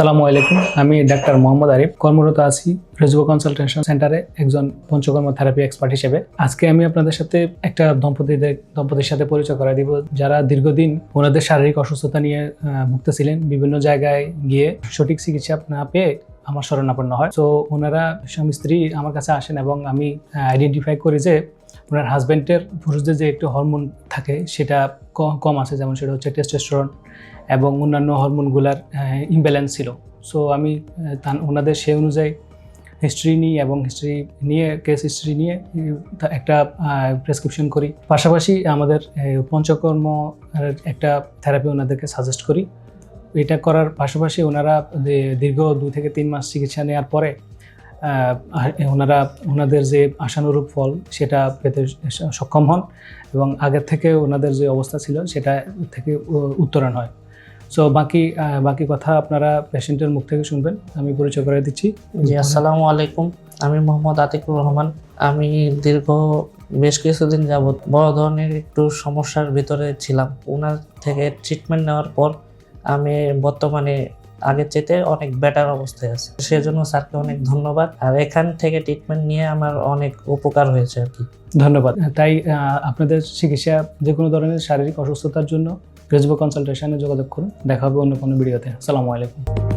সালামু আলাইকুম। আমি ডাক্তার মোহাম্মদ আরিফ। কর্মরত আছি রেজবো কনসালটেশন সেন্টারে একজন পঞ্চকর্ম থেরাপি এক্সপার্ট হিসেবে। আজকে আমি আপনাদের সাথে একটা দম্পতিদের দম্পতির সাথে পরিচয় করা দিব। যারা দীর্ঘদিন ওনাদের শারীরিক অসুস্থতা নিয়ে ভুগতেছিলেন, বিভিন্ন জায়গায় গিয়ে সঠিক চিকিৎসা না পেয়ে আমার শরণাপন্ন হয়। তো ওনারা স্বামী স্ত্রী আমার কাছে আসেন এবং আমি আইডেন্টিফাই করি যে ওনার হাজব্যান্ডের পুরুষদের যে একটু হরমোন থাকে, সেটা কম আছে, যেমন সেটা হচ্ছে টেস্টোস্টেরন এবং অন্যান্য হরমোনগুলার ইমব্যালেন্স ছিল। সো আমি ওনাদের সেই অনুযায়ী হিস্ট্রি নিই এবং হিস্ট্রি নিয়ে কেস হিস্ট্রি নিয়ে একটা প্রেসক্রিপশন করি। পাশাপাশি আমাদের পঞ্চকর্ম একটা থেরাপি ওনাদেরকে সাজেস্ট করি। এটা করার পাশাপাশি ওনারা দীর্ঘ দুই থেকে তিন মাস চিকিৎসা নেওয়ার পরে ওনারা, ওনাদের যে আশানুরূপ ফল, সেটা পেতে সক্ষম হন এবং আগের থেকে ওনাদের যে অবস্থা ছিল, সেটা থেকে উত্তরণ হয়। সো বাকি বাকি কথা আপনারা পেশেন্টের মুখ থেকে শুনবেন। আমি পরিচয় করে দিচ্ছি। জি, আসসালামু আলাইকুম। আমি মোহাম্মদ আতিকুর রহমান। আমি দীর্ঘ বেশ কিছুদিন যাবৎ বড় ধরনের একটু সমস্যার ভিতরে ছিলাম। ওনার থেকে ট্রিটমেন্ট নেওয়ার পর আমি বর্তমানে আগের চেয়ে অনেক বেটার অবস্থায় আছে। সেজন্য স্যারকে অনেক ধন্যবাদ। আর এখান থেকে ট্রিটমেন্ট নিয়ে আমার অনেক উপকার হয়েছে আর কি। ধন্যবাদ। তাই আপনাদের চিকিৎসা যে কোনো ধরনের শারীরিক অসুস্থতার জন্য ফেসবুক কনসালটেশনে যোগাযোগ করুন। দেখা হবে অন্য কোনো ভিডিওতে আসসালামু আলাইকুম।